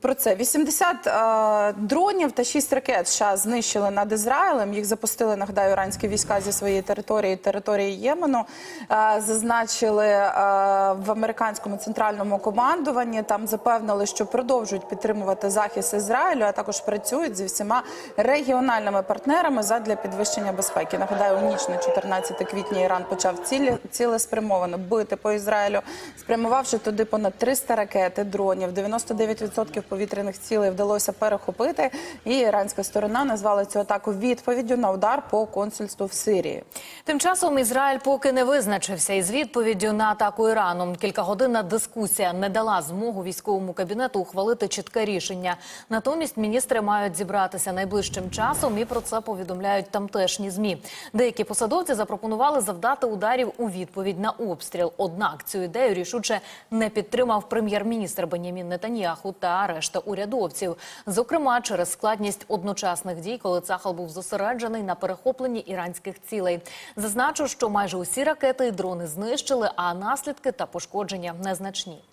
про це 80 е, дронів та 6 ракет США знищили над Ізраїлем. Їх запустили, нагадаю, іранські війська зі своєї території, території Ємену. Е, зазначили е, в американському центральному командуванні. Там запевнили, що продовжують підтримувати захист Ізраїлю, а також працюють зі всіма регіональними партнерами задля підвищення безпеки. Нагадаю, у ніч на 14 квітня Іран почав цілі цілеспрямовано бити по Ізраїлю, спрямувавши туди понад 300 ракет, дронів. 99% повітряних цілей вдалося перехопити. І іранська сторона назвала цю атаку відповіддю на удар по консульству в Сирії. Тим часом Ізраїль поки не визначився із відповіддю на атаку Ірану. Кількагодинна дискусія не дала змогу військовому кабінету ухвалити чітке рішення. Натомість міністри мають зібратися найближчим часом, і про це повідомляють тамтешні змі. Деякі посадовці запропонували завдати ударів у відповідь на обстріл. Однак цю ідею рішуче не підтримав прем'єр-міністр Бенямін Нетаньяху та решта урядовців. Зокрема, через складність одночасних дій, коли Цахал був зосереджений на перехопленні іранських цілей. Зазначу, що майже усі ракети і дрони знищили, а наслідки та пошкодження незначні.